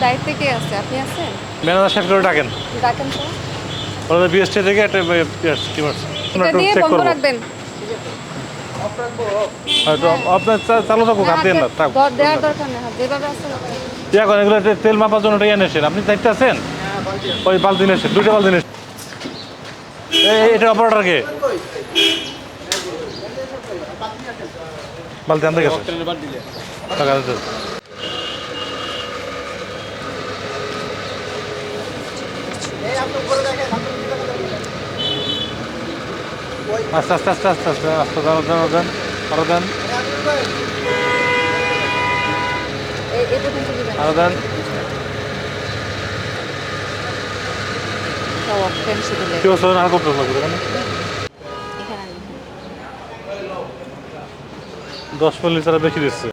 দায়িত্বে কে আছে? আপনি আছেন? ম্যানেজার সাহেব করে ডাকেন। ডাকেন তো। ওনাদের বিএসটি থেকে একটা টিম এটা বন্ধ করব। রাখবেন। আপনার চালু থাকুক হাত দেন না থাক দেওয়ার দরকার নেই যেভাবে আছে ইয়া এগুলো তেল মাপার জন্য এটা এনেছেন আপনি চাইতে আছেন? ওই বালতি নিয়ে এসেছেন দুইটা বালতি নিয়ে এই এই- এটা অপারেটর কে? বালতি আনতে গেছে। টাকা দিতে হবে। আস্তে আস্তে আস্তে আস্তে আস্তে আস্তে আরও দেন আরও দেন আরও দেন। এখানে এখানে? দশ মিনিট ছাড়া বেশি দিচ্ছে।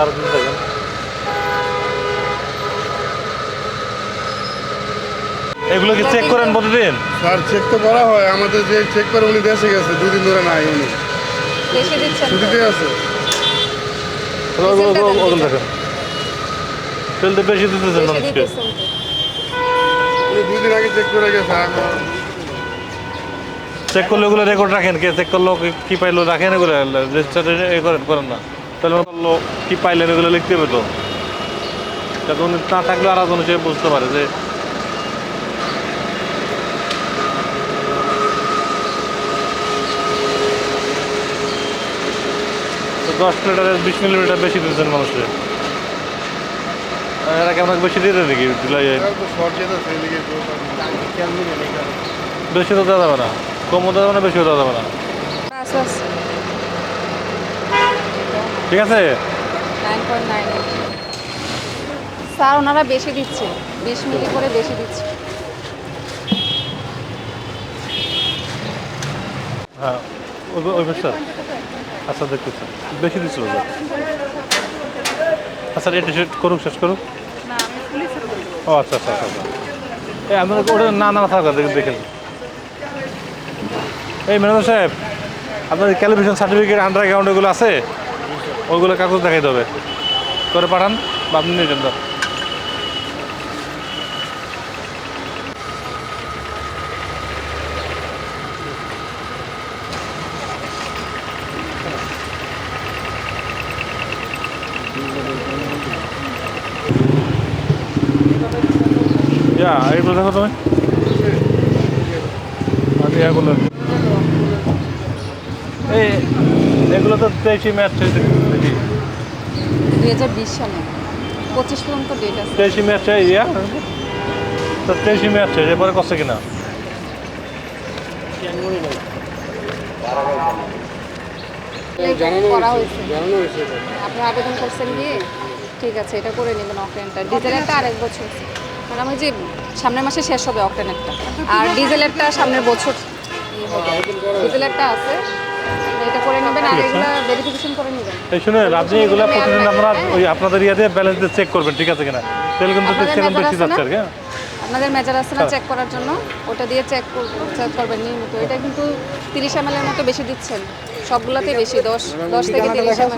আরও দেখেন এগুলো কি চেক করেন প্রতিদিন? স্যার চেক তো করা হয়। আমাদের যে চেক করে উনি দেশে গেছে দুই দিন ধরে নাই উনি। বেশি দিচ্ছেন ছুটিতে আছে। ওগুলো ডিজেলটা দেন, ওগুলো ডিজেল। দেখেন। তেল তো বেশি দিতেছেন মানুষকে। উনি দুই আগে চেক করে গেছে চেক করলে ওগুলো রেকর্ড রাখেন কে চেক করল কি- পাইলো রাখেন এগুলো রেজিস্টার করেন করেন না। তাহলে কি পাইলেন এগুলো লিখতে পেতো না থাকলে আর বুঝতে পারে যে দশ লিটারের বিশ মিলিমিটার বেশি দিচ্ছেন মানুষের এরা কেমন বেশি দেয় নাকি? বেশি তো দেওয়া যাবে না। কমও দেওয়া যাবে না বেশিও দেওয়া যাবে না। বাস বাস ঠিক আছে? স্যার ওনারা বেশি দিচ্ছে। বিশ মিলি করে বেশি দিচ্ছে। হ্যাঁ ওই ওই বেশটা আচ্ছা দেখতেছি বেশি দিচ্ছিল তো আচ্ছা এটা শেষ করুক শেষ করুক। ও আচ্ছা আচ্ছা আচ্ছা আচ্ছা। এই আপনার ওটা না না থাকা দেখেন এই ম্যানেজার সাহেব আপনার ক্যালিফিকেশন সার্টিফিকেট আন্ডার অ্যাকাউন্ট এগুলো আছে? ওইগুলো কাগজ দেখাই দেবে করে পাঠান বা আপনি নিয়ে যান। ইয়া এগুলো দেখো তুমি। আমি এগুলো এই এগুলো তো তেইশি ম্যাচ দেখি। দুই হাজার বিশ সালে। পঁচিশ পর্যন্ত ডেট আছে। তেইশি ম্যাচ ইয়া। তো তেইশি ম্যাচ এরপরে কষ্ট কিনা? করা হয়েছে। আপনি আবেদন করছেন গিয়ে ঠিক আছে এটা করে নেবেন অকটেনটা ডিজেলেরটা আরেক বছর ম্যাডাম ওই যে সামনের মাসে শেষ হবে অকটেনেরটা আর ডিজেলেরটা সামনের বছর ইয়ে হবে। ডিজেলেরটা আছে। এটা করে নেবেন আর এগুলো ভেরিফিকেশন করে নেবেন। এই শুনেন আপনি এগুলো প্রতিদিন আপনারা ওই আপনাদের ইয়াতে ব্যালেন্স দিয়ে চেক করবেন ঠিক আছে কিনা? তেল কিন্তু আপনাদের মেজার বেশি যাচ্ছে আর কি হ্যাঁ? আপনাদের মেজার আছে না চেক করার জন্য? ওটা দিয়ে চেক চেক করবেন নিয়মিত। এটা কিন্তু তিরিশ এম এর মতো বেশি দিচ্ছেন। সবগুলোতে বেশি দশ দশ থেকে তিরিশ এম